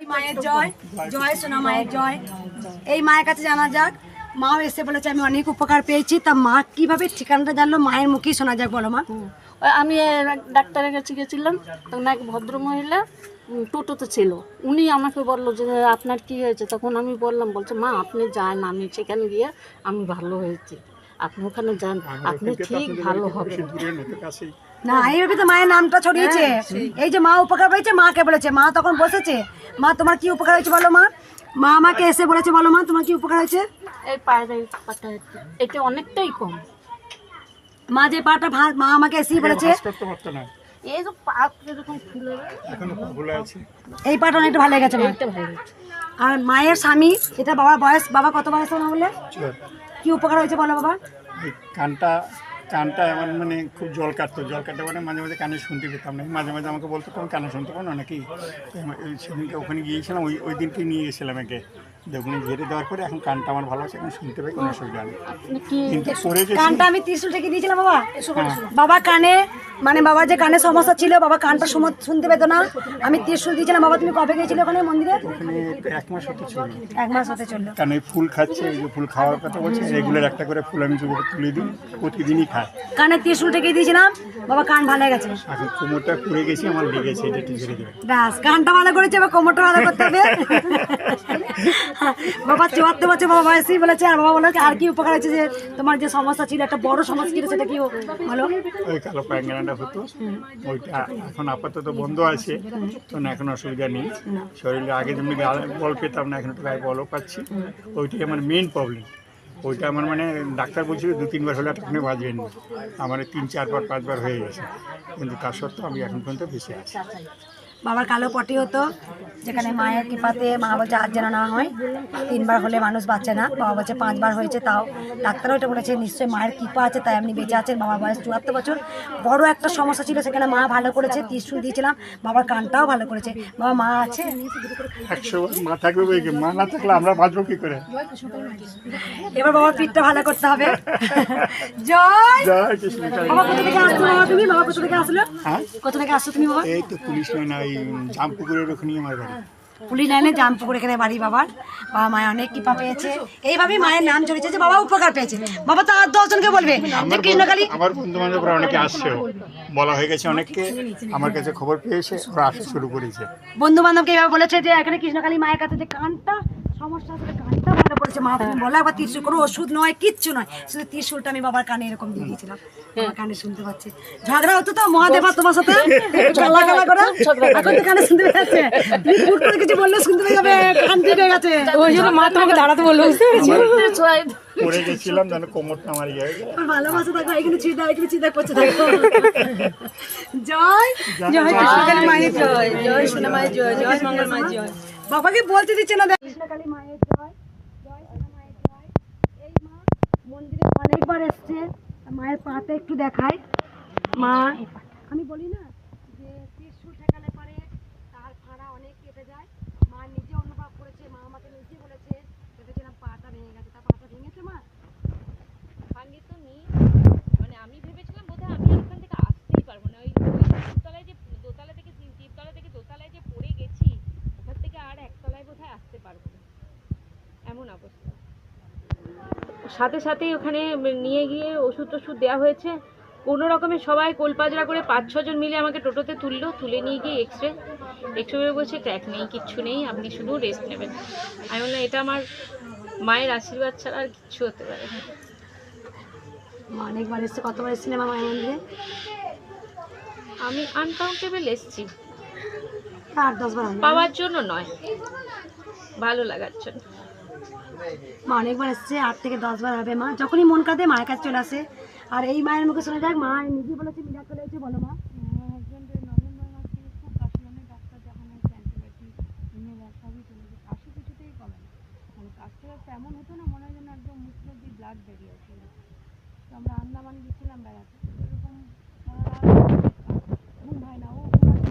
মায়ের জয় জয় সোনা মায়ের জয়। এই মায়ের কাছে জানা যাক মাও এসে বলেছে আমি অনেক উপকার পেয়েছি তা মা কীভাবে ঠিকানাটা জানলো? মায়ের মুখেই শোনা যাক বলো মা। ওই আমি ডাক্তারের কাছে গেছিলাম তখন এক ভদ্রমহিলা উম, টোটোতে ছিল। উনি আমাকে বলল যে আপনার কি হয়েছে? তখন আমি বললাম বলছে মা আপনি যান আমি সেখানে গিয়ে আমি ভালো হয়েছি। আপনি ওখানে যান আপনি ঠিক ভালো হবে না এইভাবে তো মায়ের নামটা ছড়িয়েছে। এই যে মা উপকার পেয়েছে মাকে বলেছে। মা তখন বসেছে। মা তোমার কি উপকার হয়েছে বলো মা? মা আমাকে এসে বলেছে বলো মা তোমার কি উপকার হয়েছে? এই পায়ের পাটা এটা অনেকটাই কম। মা যে পাটা ভা- মা আমাকে এসেই বলেছে। এই যে পা এরকম ফুলে এই পাটা অনেকটা ভালো হয়ে গেছে মা ভালো আর মায়ের স্বামী এটা বাবার বয়স বাবা কত বয়স মা বলে কি উপকার হয়েছে বলো বাবা? কানটা কানটা আমার মানে খুব জল কাটতো, জল কাটতে মানে মাঝে মাঝে কানে শুনতে পেতাম না। মাঝে মাঝে আমাকে বলতো তুমি কানে শুনতে পারো নাকি? সেদিনকে ওখানে গিয়েছিলাম, ওই ওই দিনকে নিয়ে গেছিলাম একে। ওখানে ঝেড়ে দেওয়ার পরে এখন কানটা আমার ভালো আছে এখন শুনতে পাই কোনো অসুবিধা নেই। কিন্তু পরে কানটা আমি ত্রিশুল থেকে দিয়েছিলাম বাবা। বাবা কানে মানে বাবা যে কানে সমস্যা ছিল বাবা কানটা সুম- শুনতে পেতো না। আমি ত্রিশুল দিয়েছিলাম বাবা তুমি কবে গেছিলে ওখানে মন্দিরে? ওখানে এক মাস হতে ছিল এক মাস হতে চলল। কারণ এই ফুল খাচ্ছে এই যে ফুল খাওয়ার কথা বলছে রেগুলার একটা করে ফুল আমি যুবক তুলে দিই প্রতিদিনই খায় কানে ত্রিশুল থেকে দিয়েছিলাম বাবা কান ভালো হয়ে গেছে। এখন কোমরটা পুড়ে গেছি আমার লেগেছে এটা একটু ঝেড়ে দেবে। ব্যাস কানটা ভালো করেছে এবার কোমরটা ভালো করতে হবে। বাবা চুয়াত্তর বছর বাবা বয়সেই বলেছে আর বাবা বলেছে আর কি উপকার হয়েছে যে তোমার যে সমস্যা ছিল একটা বড় সমস্যা ছিল সেটা কি বলো ওই কালো পায়খানাটা হতো। ওইটা এখন আপাতত বন্ধ আছে তো এখন অসুবিধা নেই। শরীরে আগে যেমনি বল পেতাম না এখন গায়ে বলও পাচ্ছি। ওইটাই আমার মেন প্রবলেম ওইটা আমার মানে ডাক্তার বলছিল দু তিনবার হলে এতক্ষণে বাজবেন না। আমার তিন চারবার পাঁচবার হয়ে গেছে। কিন্তু তার সত্ত্বেও আমি এখন পর্যন্ত বেঁচে আছি। বাবার কালো পটি হতো যেখানে মায়ের কৃপাতে মা বলছে আজ যেন না হয় তিনবার হলে মানুষ বাঁচে না। বাবা বলছে পাঁচবার হয়েছে তাও। ডাক্তারও এটা বলেছে নিশ্চয়ই মায়ের কৃপা আছে তাই আপনি বেঁচে আছেন। বাবার বয়স চুয়াত্তর বছর। বড় একটা সমস্যা ছিল সেখানে মা ভালো করেছে ত্রিশুল দিয়েছিলাম বাবার কানটাও ভালো করেছে। বাবা মা আছে? মা থাকবে মা না থাকলে আমরা বাঁচবো কী করে? এবার বাবার পিঠটা ভালো করতে হবে। জয়! জয় কৃষ্ণ। বাবা কোথা থেকে আসলো? বাবা তুমি? বাবা কোথা থেকে আসলো? হ্যাঁ? কোথা থেকে আসছো তুমি বাবা? এই তো পুলিশ লাইন ওই জামপুকুরের ওখানেই আমার বাড়ি। পুলিশ লাইনে জামপুকুর এখানে বাড়ি বাবার। বাবা মায়ের অনেক কৃপা পেয়েছে। এইভাবেই মায়ের নাম জড়িয়েছে যে বাবা উপকার পেয়েছে। বাবা তো আর দশজনকে বলবে যে কৃষ্ণকালী আমার বন্ধু বান্ধবরা অনেকে আসছে বলা হয়ে গেছে অনেককে। আমার কাছে খবর পেয়েছে ওরা আসা শুরু করেছে। বন্ধু বান্ধবকে এইভাবে বলেছে যে এখানে কৃষ্ণকালী মায়ের কাছে যে কানটা সমস্যা আছে কানটা করেছে মা তুমি বলো একবার ত্রিশুল কোনো ওষুধ নয় কিচ্ছু নয়। শুধু ত্রিশুলটা আমি বাবার কানে এরকম দিয়ে দিয়েছিলাম। আমার কানে শুনতে পাচ্ছে। ঝগড়া হতো তো মহাদেবা তোমার সাথে? কালা কালা করে? এখন তো কানে শুনতে পাচ্ছে তুমি ফুট করে কিছু বললে শুনতে পেয়ে যাবে কান ঠিক হয়ে গেছে ওই জন্য মা তোমাকে দাঁড়াতে বলল বুঝতে পেরেছি? পড়ে গেছিলাম যেন কোমরটা আমার ইয়ে হয়ে ভালোবাসা থাকো এখানে চিন্তা এখানে চিন্তা করছে থাকো জয়। জয় কৃষ্ণকালী মায়ের জয় জয় সোনা জয় জয় মঙ্গল জয়। বাবাকে বলতে দিচ্ছে না কৃষ্ণকালী মায়ের জয় জয় সোনা মায়ের জয় এই মা মন্দিরে অনেকবার এসছে। মায়ের পাতে একটু দেখায় মা আমি বলি না যে ত্রিশুল ঠেকালে পরে তার ফাঁড়া অনেক কেটে যায় মা নিজে অনুভব করেছে মা আমাকে নিজে বলেছে ভেবেছিলাম পাটা ভেঙে গেছে তার পাটা ভেঙেছে মা ভাঙে তো নেই মানে আমি ভেবেছিলাম বোধহয় আমি আর ওখান থেকে আসতেই পারব না ওই ওই তিনতলায় যে দোতলা থেকে তিন তিনতলা থেকে দোতলায় যে পড়ে গেছি ওখান থেকে আর একতলায় বোধহয় আসতে পারব না এমন অবস্থা সাথে সাথেই ওখানে নিয়ে গিয়ে ওষুধ টষুধ দেওয়া হয়েছে। কোনো রকমে সবাই কোলপাজরা করে পাঁচ ছজন মিলে আমাকে টোটোতে তুললো তুলে নিয়ে গিয়ে এক্স রে এক্স রে বলছে ক্র্যাক নেই কিচ্ছু নেই আপনি শুধু রেস্ট নেবেন। আমি বললাম এটা আমার মায়ের আশীর্বাদ ছাড়া আর কিচ্ছু হতে পারে না। অনেকবার এসছে কতবার এসেছিলে মা মায়ের মন্দিরে? আমি আনকাউন্টেবল এসেছি। আট দশ বার পাওয়ার জন্য নয় ভালো লাগার জন্য। মা অনেকবার এসছে আট থেকে দশ বার হবে মা। যখনই মন কাঁদে, মায়ের কাছে চলে আসে। আর এই মায়ের মুখে শোনা যাক, মা নিজেই বলেছে মিরাক চলে এসেছে বলো মা। হতো না মনে হয় যেন একদম তো আমরা বেড়াতে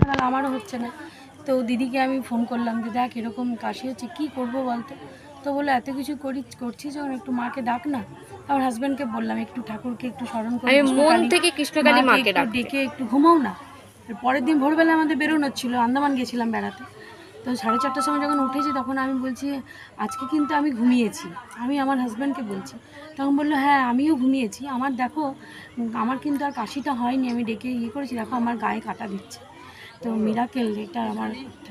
না আমারও হচ্ছে না। তো দিদিকে আমি ফোন করলাম যে, দেখ, এরকম কাশি হচ্ছে, কী করব বলতো? তো বলে এত কিছু করি করছিস যখন একটু মাকে ডাক না আমার হাজব্যান্ডকে বললাম একটু ঠাকুরকে একটু স্মরণ করে মন থেকে কৃষ্ণকালী মাকে ডেকে একটু ঘুমাও না। পরের দিন ভোরবেলা আমাদের বেরোনোর ছিল আন্দামান গেছিলাম বেড়াতে। তো তো সাড়ে চারটার সময় যখন উঠেছি তখন আমি বলছি আজকে কিন্তু আমি ঘুমিয়েছি। আমি আমার হাজব্যান্ডকে বলছি তখন বলল হ্যাঁ আমিও ঘুমিয়েছি। আমার দেখো আমার কিন্তু আর কাশিটা হয়নি। আমি ডেকে ইয়ে করেছি দেখো আমার গায়ে কাটা দিচ্ছে। তো মিরাকেল এটা আমার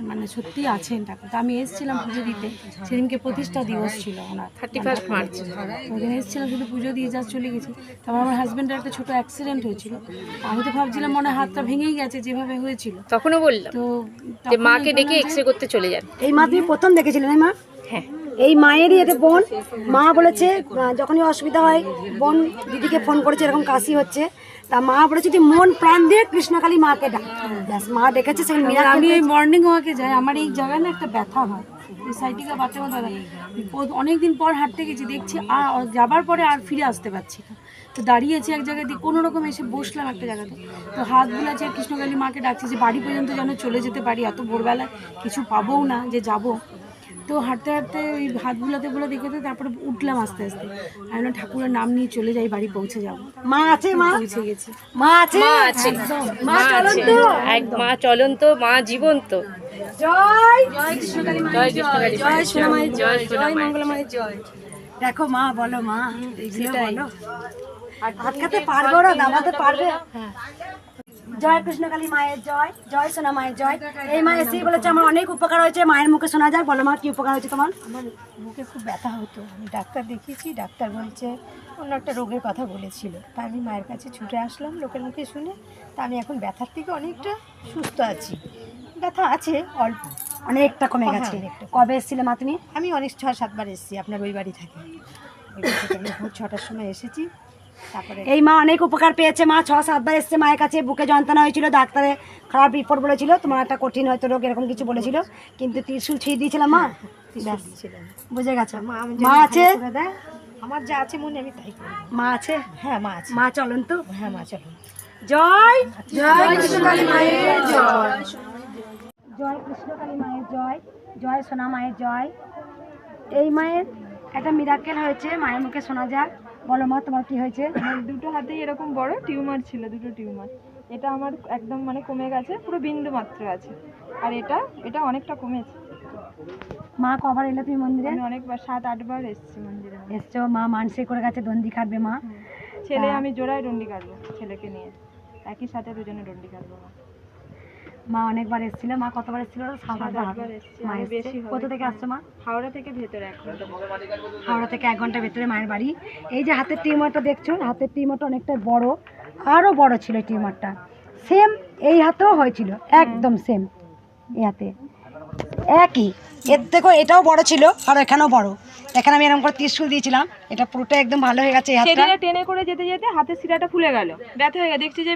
মানে সত্যি আছেন ঠাকুর তো আমি এসেছিলাম পুজো দিতে। সেদিনকে প্রতিষ্ঠা দিবস ছিল ওনার। থার্টি ফার্স্ট মার্চ ওদিন এসেছিলাম শুধু পুজো দিয়ে যা চলে গেছি। তারপর আমার হাজব্যান্ডের একটা ছোটো অ্যাক্সিডেন্ট হয়েছিল। আমি তো ভাবছিলাম মনে হয় হাতটা ভেঙেই গেছে যেভাবে হয়েছিল। তখনও বললাম তো মাকে ডেকে এক্স এক্সরে করতে চলে যান। এই মা তুমি প্রথম দেখেছিলেন এই মা? হ্যাঁ। এই মায়েরই এটা বোন। মা বলেছে যখনই অসুবিধা হয় বোন দিদিকে ফোন করেছে এরকম কাশি হচ্ছে। তা মা বলেছে যে মন প্রাণ দিয়ে কৃষ্ণকালী মাকে ডাক। ব্যাস মা ডেকেছে সেখানে আমি এই মর্নিং ওয়াকে যাই আমার এই জায়গায় না একটা ব্যথা হয়। সাইটিকা বাচ্চা মতো অনেক দিন পর হাঁটতে গেছি দেখছি আর যাবার পরে আর ফিরে আসতে পারছি না। তো দাঁড়িয়েছি এক জায়গায় দিয়ে কোনো রকম এসে বসলাম একটা জায়গাতে। তো হাত বুলাচ্ছে কৃষ্ণকালী মাকে ডাকছি যে বাড়ি পর্যন্ত যেন চলে যেতে পারি এত ভোরবেলায় কিছু পাবোও না যে যাব। তো হাঁটতে হাঁটতে ওই হাত বুলাতে বুলাতে দেখে তো তারপরে উঠলাম আস্তে আস্তে। আমি ঠাকুরের নাম নিয়ে চলে যাই বাড়ি পৌঁছে যাব। মা আছে মা? পৌঁছে গেছি। মা আছে? মা আছে। মা চলুন এক মা চলন্ত মা জীবন্ত। জয় জয় কৃষ্ণকালী জয় কৃষ্ণকালী জয়। সোনামায়ের জয় জয় জয়। মঙ্গলমায়ের জয় দেখো মা বলো মা এইগুলো বলো। আটকাতে পারব না? দাবাতে পারবে? জয় কৃষ্ণকালী মায়ের জয় জয় সোনা মায়ের জয়। এই মা এসেই বলেছে আমার অনেক উপকার হয়েছে মায়ের মুখে শোনা যায়। বলো মা কি উপকার হয়েছে তোমার? আমার বুকে খুব ব্যথা হতো। আমি ডাক্তার দেখিয়েছি ডাক্তার বলছে অন্য একটা রোগের কথা বলেছিল। তা আমি মায়ের কাছে ছুটে আসলাম লোকের মুখে শুনে। তা আমি এখন ব্যথার থেকে অনেকটা সুস্থ আছি। ব্যথা আছে অল্প। অনেকটা কমে গেছে। কবে এসেছিলে মা তুমি? আমি অনেক ছয় সাতবার এসেছি আপনার ওই বাড়ি থেকে। ভোর ছটার সময় এসেছি। এই মা অনেক উপকার পেয়েছে মা ছ সাতবার এসছে মায়ের কাছে বুকে যন্ত্রণা হয়েছিল ডাক্তারে খারাপ রিপোর্ট বলেছিল তোমার একটা কঠিন হয়তো রোগ এরকম কিছু বলেছিল কিন্তু ত্রিশুল ছিঁড়ে দিয়েছিলাম মা। বুঝে গেছো। মা আছে? আমার যা আছে মনে আমি তাই মা আছে? হ্যাঁ মা আছে। মা চলুন তো। হ্যাঁ মা চলুন। জয় জয় কৃষ্ণকালী মায়ের জয়। জয়। কৃষ্ণকালী মায়ের জয় জয় সোনা মায়ের জয়। এই মায়ের একটা মিরাকেল হয়েছে মায়ের মুখে শোনা যাক। বলো মা তোমার কি হয়েছে? দুটো হাতেই এরকম বড় টিউমার ছিল দুটো টিউমার। এটা আমার একদম মানে কমে গেছে পুরো বিন্দু মাত্র আছে। আর এটা এটা অনেকটা কমেছে। মা কবার এলে তুমি মন্দিরে? আমি অনেকবার সাত আটবার এসেছি মন্দিরে। এসছো মা মানসিক করে গেছে দন্দি কাটবে মা। ছেলে আমি জোড়ায় ডন্ডি কাটবো ছেলেকে নিয়ে। একই সাথে দুজনে ডন্ডি কাটবো মা। মা অনেকবার এসেছিল মা কতবার এসেছিল সাত আটবার হবে। আটবার মা এসছে। কোথা থেকে আসছো মা? হাওড়া থেকে ভেতরে হাওড়া থেকে এক ঘণ্টা ভেতরে মায়ের বাড়ি। এই যে হাতের টিউমারটা দেখছ হাতের টিউমারটা অনেকটা বড় আরও বড় ছিল টিউমারটা। সেম এই হাতেও হয়েছিল একদম সেম এই হাতে। একই এর থেকেও এটাও বড় ছিল আর এখানেও বড়। এখানে আমি এরকম করে ত্রিশুল দিয়েছিলাম এটা পুরোটা একদম ভালো হয়ে গেছে সেদিনে টেনে করে যেতে যেতে হাতের শিরাটা ফুলে গেল ব্যথা হয়ে গেল দেখছি যে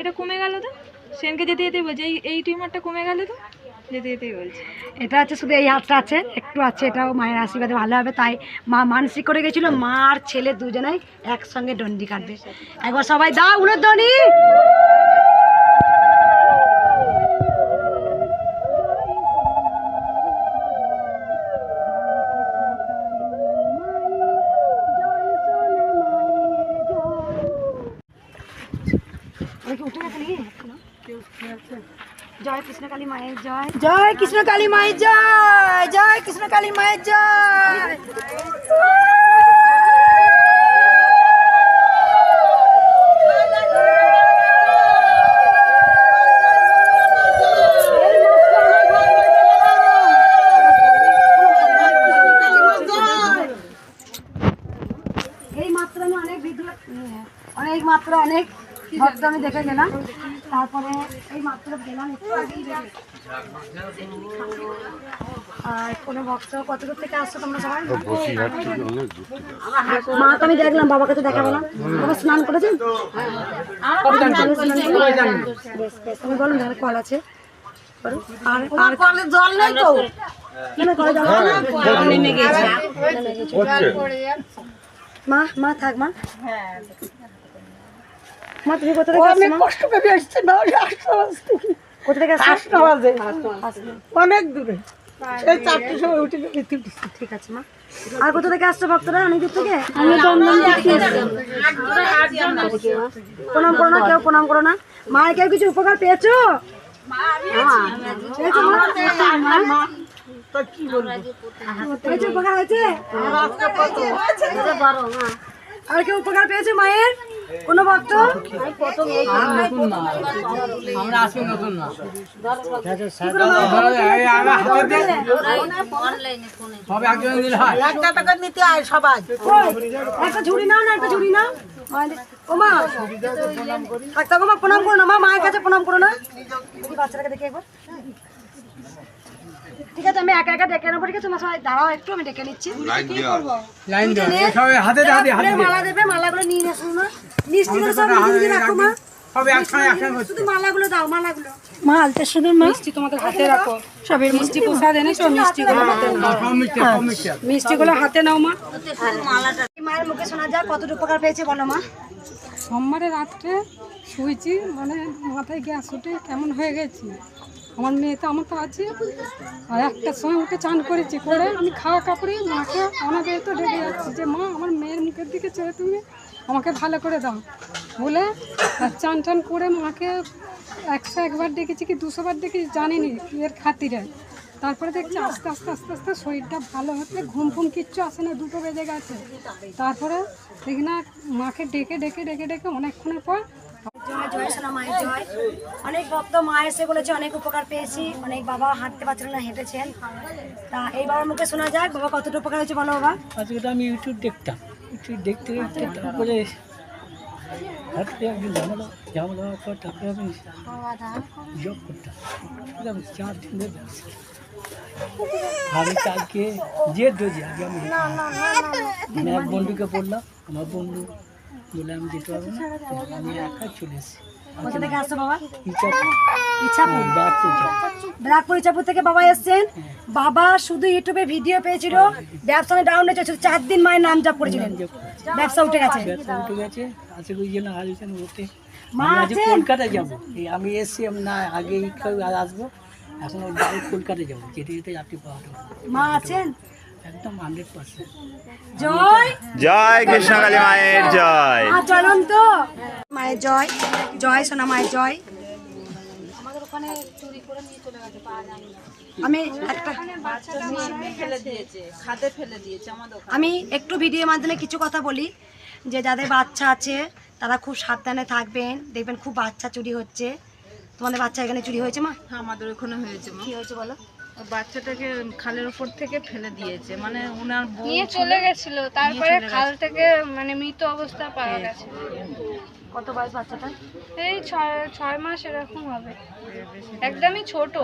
এটা কমে গেল তো। সেনকে যেতে যেতেই বলছে এই এই টিউমারটা কমে গেল তো? যেতে যেতেই বলছে। এটা হচ্ছে শুধু এই হাতটা আছে একটু আছে এটাও মায়ের আশীর্বাদে ভালো হবে। তাই মা মানসিক করে গেছিল মা আর ছেলে দুজনেই একসঙ্গে ডন্ডি কাটবে। একবার সবাই দাও উলোর দনি! জয় কৃষ্ণকালী মায়ের জয় জয় কৃষ্ণকালী মায়ের জয় জয় কৃষ্ণকালী মায়ের জয় এই মাত্র আমি অনেক ভিডিও অনেক মাত্র অনেক ভক্ত আমি দেখে গেলাম। তারপরে এই মাত্র গেলাম একটু আগেই আর কোনো ভক্ত কত দূর থেকে আসছো তোমরা সবাই? মা তো আমি দেখলাম বাবাকে তো দেখা পেলাম বাবা স্নান করেছেন বেশ, বেশ। তুমি বলুন কল আছে। আর আর কলে জল নেই তো? না? নেমে গেছে। মা মা থাক মা। মা তুমি কোথা থেকে? কষ্ট করে এসছে না কোথা থেকে আসছো? আটটা বাজে অনেক দূরে। সেই চারটের সময় উঠে গেছে ঠিক আছে মা। আর কোথা থেকে আসছো ভক্তরা? অনেক দূর থেকে প্রণাম করো না কেউ প্রণাম করো না। মায়ের কেউ কিছু উপকার পেয়েছ? মা, পেয়েছ। মা? মা? হয়েছে উপকার হয়েছে আর কেউ উপকার পেয়েছে মায়ের কোনো ভক্ত কই? একটা ঝুড়ি নাও না একটা ঝুড়ি নাও প্রণাম করো না মা মায়ের কাছে প্রণাম করো না বাচ্চাটাকে দেখে একবার ঠিক আছে আমি একা একা ডেকে নেব ঠিক আছে? সবাই দাঁড়াও একটু আমি ডেকে নিচ্ছি। লাইন মালা দেবে মালাগুলো নিয়ে আসো না মিষ্টিগুলো সব নিজে রাখো মা। শুধু মালাগুলো দাও মালাগুলো। মা আলতা মা। মিষ্টি তোমাদের হাতে রাখো। সবের মিষ্টি প্রসাদ এনেছো মিষ্টিগুলো হাতে নাও মিষ্টিগুলো হাতে নাও মা। মায়ের মুখে শোনা যাক কতটুকু উপকার পেয়েছে বলো মা। সোমবারে রাত্রে শুয়েছি মানে মাথায় গ্যাস উঠে কেমন হয়ে গেছি। আমার মেয়ে তো, আমার তো আছে। আর একটার সময় উঠে চান করেছি করে, আমি খাওয়া কাপড়ে মাকে আমাকে তো ডেকে যাচ্ছি যে, মা, আমার মেয়ের মুখের দিকে চেয়ে তুমি আমাকে ভালো করে দাও। বলে, আর চান টান করে মাকে একশো একবার ডেকেছি কি দুশো বার ডেকেছি জানিনি এর খাতিরে। তারপরে দেখছি আস্তে আস্তে আস্তে আস্তে শরীরটা ভালো হচ্ছে, ঘুম ফুম কিচ্ছু আসে না, দুটো বেজে গেছে। তারপরে দেখি না, মাকে ডেকে ডেকে ডেকে ডেকে অনেকক্ষণের পর জয় জয় সোনা মায়ের জয়। অনেক ভক্ত মা এসে বলেছে অনেক উপকার পেয়েছি। অনেক বাবা হাঁটতে পারছিলেন না হেঁটেছেন। তা এই বাবার মুখে শোনা যাক বাবা কতটা উপকার হয়েছে বলো বাবা। আজকে তো আমি ইউটিউব দেখতাম ইউটিউব দেখতে দেখতে তারপরে হাঁটতে একদিন ঝামেলা ঝামেলা হওয়ার পর তারপরে আমি জব করতাম। করতাম চার দিন আমি কালকে যে দোজি আগে আমি মানে এক বন্ধুকে পড়লাম আমার বন্ধু বলে আমি যেতে পারব না আমি একা চলে এসেছি। কোথা থেকে আসছো বাবা? ইচ্ছা ইচ্ছাপুর। ব্ল্যাকপুর ইচ্ছাপুর। থেকে বাবা এসছেন। বাবা শুধু ইউটিউবে ভিডিও পেয়েছিল ব্যবসা ডাউন হয়েছে শুধু চার দিন মায়ের নাম জপ করেছিলেন। ব্যবসা উঠে গেছে। উঠে কলকাতায় যাব। আমি এসছি না আগে আসব। এখন কলকাতায় যাব যেতে যেতে যাবে মা আছেন? একদম হান্ড্রেড পার্সেন্ট জয়! জয় কৃষ্ণকালী মায়ের জয়। চলন তো মায়ের জয়। জয় সোনা মায়ের জয়। আমি একটা আমি একটু ভিডিওর মাধ্যমে কিছু কথা বলি যে যাদের বাচ্চা আছে তারা খুব সাবধানে থাকবেন। দেখবেন খুব বাচ্চা চুরি হচ্ছে। তোমাদের বাচ্চা এখানে চুরি হয়েছে মা? হ্যাঁ আমাদের ওখানে হয়েছে মা। কি হয়েছে বলো? বাচ্চাটাকে খালের উপর থেকে ফেলে দিয়েছে। মানে ওনার বউ নিয়ে চলে গেছিল। তারপরে খাল থেকে মানে মৃত অবস্থা পাওয়া গেছে। কত বয়স বাচ্চাটা এই ছয় ছয় মাস এরকম হবে। একদমই ছোট।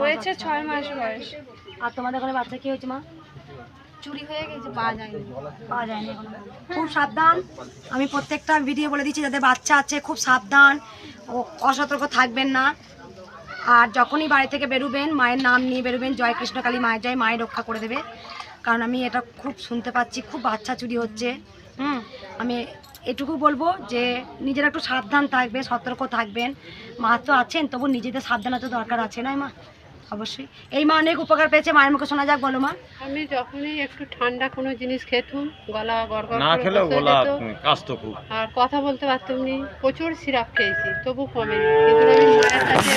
হয়েছে ছয় মাস বয়স। আর তোমাদের ওখানে বাচ্চা কি হয়েছে মা? চুরি হয়ে গেছে পাওয়া যায়নি। পাওয়া যায়নি এখনও। খুব সাবধান। আমি প্রত্যেকটা ভিডিও বলে দিচ্ছি যাদের বাচ্চা আছে খুব সাবধান। ও অসতর্ক থাকবেন না। আর যখনই বাড়ি থেকে বেরোবেন, মায়ের নাম নিয়ে বেরোবেন, জয় কৃষ্ণকালী মায়ের জয়, মায়ের রক্ষা করে দেবে। কারণ আমি এটা খুব শুনতে পাচ্ছি, খুব বাচ্চা চুরি হচ্ছে। হুম, আমি এটুকু বলব যে নিজেরা একটু সাবধান থাকবে সতর্ক থাকবেন। মা তো আছেন, তবু নিজেদের সাবধানতা দরকার আছে না মা? অবশ্যই। এই মা অনেক উপকার পেয়েছে মায়ের মুখে শোনা যাক বলো মা। আমি যখনই একটু ঠান্ডা কোনো জিনিস খেতুম গলা গড়গড় না খেলেও গলা কাশত খুব। আর কথা বলতে পারতাম নি প্রচুর সিরাপ খেয়েছি তবু কমেনি। কিন্তু আমি মায়ের কাছে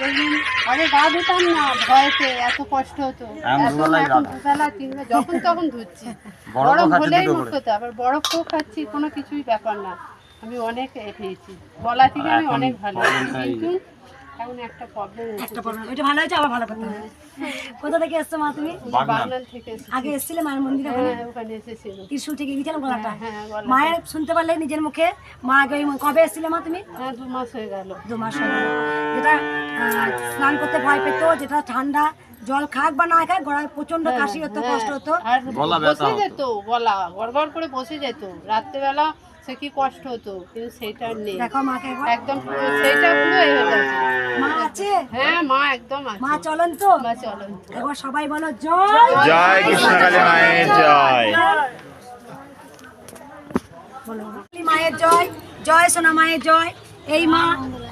দেখুন আগে গা ধুতাম না ভয়েতে এত কষ্ট হতো। দুবেলা তিনবেলা যখন তখন ধুচ্ছি। গরম হলেই মুখ হতো আবার বরফ তো খাচ্ছি কোনো কিছুই ব্যাপার না। আমি অনেক এ পেয়েছি গলা থেকে আমি অনেক ভালো। কিন্তু একটা প্রবলেম ওইটা ভালো হয়েছে আবার ভালো করতে হবে। কোথা থেকে এসছো মা তুমি? বাগনান। থেকে এসেছি। আগে এসেছিলে মায়ের মন্দিরে ওখানে? হ্যাঁ, ওখানে এসেছিল। ত্রিশুল থেকে গিয়েছিলাম গলাটা? হ্যাঁ মায়ের শুনতে পারলে নিজের মুখে? মা আগে কবে এসেছিলে মা তুমি? হ্যাঁ দু মাস হয়ে গেল। দু মাস হয়ে গেল। যেটা স্নান করতে ভয় পেতো যেটা ঠান্ডা জল খাক বা না খাক গলায় প্রচণ্ড কাশি হতো কষ্ট হতো। বসে যেত গলা গড়গড় করে বসে যেত। রাত্রেবেলা সে কি কষ্ট হতো কিন্তু সেটা নেই। দেখো মাকে একদম পুরো সেইটা পুরো হয়ে গেছে। মা আছে? হ্যাঁ মা একদম আছে। মা চলন তো। মা চলো একবার সবাই বলো জয় জয় কৃষ্ণকালী মায়ের জয়। বলো মায়ের জয় জয় সোনা মায়ের জয়। এই মা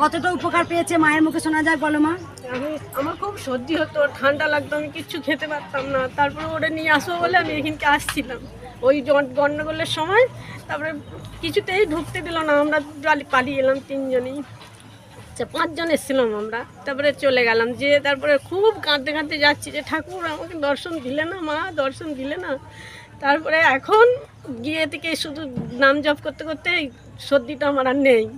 কতটা উপকার পেয়েছে মায়ের মুখে শোনা যাক বলো মা। আমি আমার খুব সর্দি হতো ঠান্ডা লাগতো আমি কিচ্ছু খেতে পারতাম না। তারপরে ওটা নিয়ে আসব বলে আমি এখানকে আসছিলাম। ওই গন্ডগোলের সময়, তারপরে কিছুতেই ঢুকতে দিল না। আমরা পালি- পালিয়ে এলাম তিনজনেই। আচ্ছা পাঁচজন এসেছিলাম আমরা। তারপরে চলে গেলাম। যে তারপরে খুব কাঁদতে কাঁদতে যাচ্ছি যে, ঠাকুর, আমাকে দর্শন দিলে না মা? দর্শন দিলে না? তারপরে এখন গিয়ে থেকে শুধু নাম জপ করতে করতে সর্দিটা আমার আর নেই।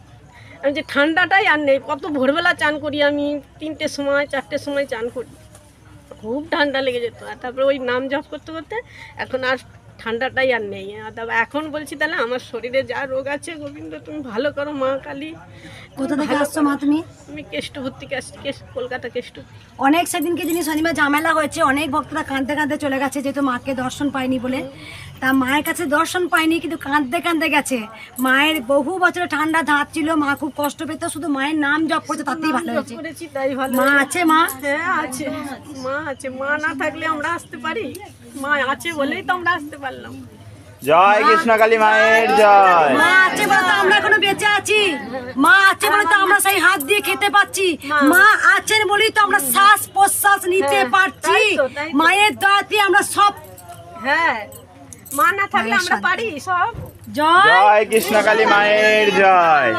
আমি যে ঠান্ডাটাই আর নেই। কত ভোরবেলা চান করি আমি। তিনটের সময় চারটের সময় চান করি। খুব ঠান্ডা লেগে যেত। আর তারপরে ওই নাম জপ করতে করতে এখন আর ঠান্ডাটাই আর নেই। আর তারপর এখন বলছি তাহলে আমার শরীরে যা রোগ আছে গোবিন্দ তুমি ভালো করো মা কালী। কোথা থেকে আসছো মা তুমি? কেষ্টভর্তি কেষ্ট কলকাতা কেষ্ট। অনেক সেদিনকে শনিবার ঝামেলা হয়েছে অনেক ভক্তরা কাঁদতে কাঁদতে চলে গেছে যেহেতু মাকে দর্শন পায়নি বলে। তা মায়ের কাছে দর্শন পায়নি কিন্তু কাঁদতে কাঁদতে গেছে। মায়ের বহু বছরে ঠান্ডা ধাপ ছিল মা খুব কষ্ট পেত শুধু মায়ের নাম জপ করছে তাতেই ভালো হয়েছে। মা আছে মা? হ্যাঁ আছে। মা আছে। মা না থাকলে আমরা আসতে পারি? মা আছে বলেই তো আমরা আসতে পারলাম। জয় কৃষ্ণকালী মায়ের জয়। মা আছে বলে তো আমরা এখনও বেঁচে আছি। মা আছে বলে তো আমরা সেই হাত দিয়ে খেতে পাচ্ছি। মা। আছেন বলেই তো আমরা শ্বাস প্রশ্বাস নিতে পারছি। তাই তো। মায়ের দয়াতে আমরা সব হ্যাঁ মা না থাকলে আমরা পারি সব? জয় জয় কৃষ্ণকালী মায়ের জয়।